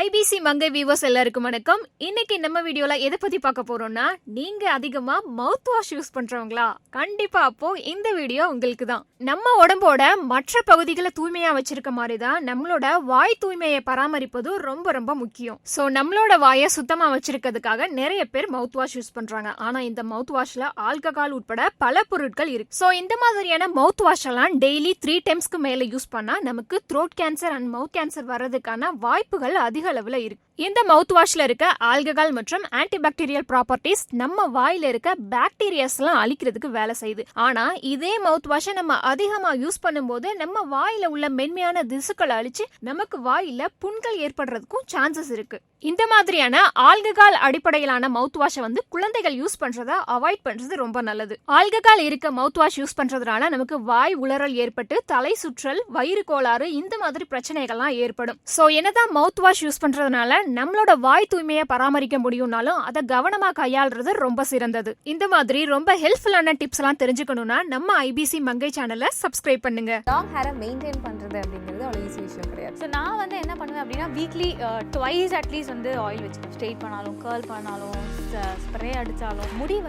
IBC மங்கை viewers எல்லாருக்கும் வணக்கம். இன்னைக்கு நம்ம வீடியோல எதை பத்தி பார்க்க போறோம்னா நீங்க அதிகமா மவுத் வாஷ் யூஸ் பண்றவங்களா? கண்டிப்பா அப்போ இந்த வீடியோ உங்களுக்கு தான் நம்ம உடம்போட மற்ற பகுதிகளை தூய்மையா வச்சிருக்க மாதிரி தான் நம்மளோட வாய் தூய்மையை பராமரிப்பது ரொம்ப ரொம்ப முக்கியம். சோ நம்மளோட வாயை சுத்தமா வச்சிருக்கிறதுக்காக நிறைய பேர் மவுத் வாஷ் யூஸ் பண்றாங்க. ஆனா இந்த மவுத் வாஷ்ல ஆல்கஹால் உட்பட பல பொருட்கள் இருக்கு. சோ இந்த மாதிரியான மவுத் வாஷ் எல்லாம் டெய்லி த்ரீ டைம்ஸ்க்கு மேல யூஸ் பண்ணா நமக்கு throat cancer and mouth cancer வர்றதுக்கான வாய்ப்புகள் அதிக அளவில் இருக்கு. இந்த மவுத் வாஷ்ல இருக்க ஆல்கஹால் மற்றும் ஆன்டிபாக்டீரியல் ப்ராப்பர்ட்டிஸ் நம்ம வாயில இருக்க பாக்டீரியாஸ் எல்லாம் அழிக்கிறதுக்கு வேலை செய்யுது. ஆனா இதே மவுத் வாஷை நம்ம அதிகமா யூஸ் பண்ணும்போது நம்ம வாயில உள்ள மென்மையான திசுக்களை அழிச்சு நமக்கு வாயில புண்கள் ஏற்படுறதுக்கும் சான்சஸ் இருக்கு. இந்த மாதிரியான ஆல்கஹால் அடிப்படையிலான மவுத் வாஷை வந்து குழந்தைகள் யூஸ் பண்றத அவாய்ட் பண்றது ரொம்ப நல்லது. ஆல்கஹால் இருக்க மவுத் வாஷ் யூஸ் பண்றதுனால நமக்கு வாய் உளறல் ஏற்பட்டு தலை சுற்றல் வயிறு கோளாறு இந்த மாதிரி பிரச்சனைகள்லாம் ஏற்படும். சோ என்னதான் மவுத் வாஷ் யூஸ் பண்றதுனால நம்மளோட வாய் தூய்மையை பராமரிக்க முடியும்னாலும் அதை கவனமா கையாளுறது ரொம்ப சிறந்தது. இந்த மாதிரி ரொம்ப ஹெல்ப்ஃபுல்லான டிப்ஸ் எல்லாம் தெரிஞ்சுக்கணும்னா நம்ம ஐபிசி மங்கை சேனலை சப்ஸ்கிரைப் பண்ணுங்க. லாங் ஹேரை மெயின்டைன் பண்ணுறது அப்படிங்கிறது அவ்வளோ ஈஸி விஷயம் கிடையாது. ஸோ நான் வந்து என்ன பண்ணுவேன் அப்படின்னா வீக்லி ட்வைஸ் அட்லீஸ்ட் வந்து ஆயில் வச்சுக்கணும் ஸ்ட்ரெயிட் பண்ணாலும் கேர்ள் பண்ணாலும் ஸ்ப்ரே அடித்தாலும் முடி வந்து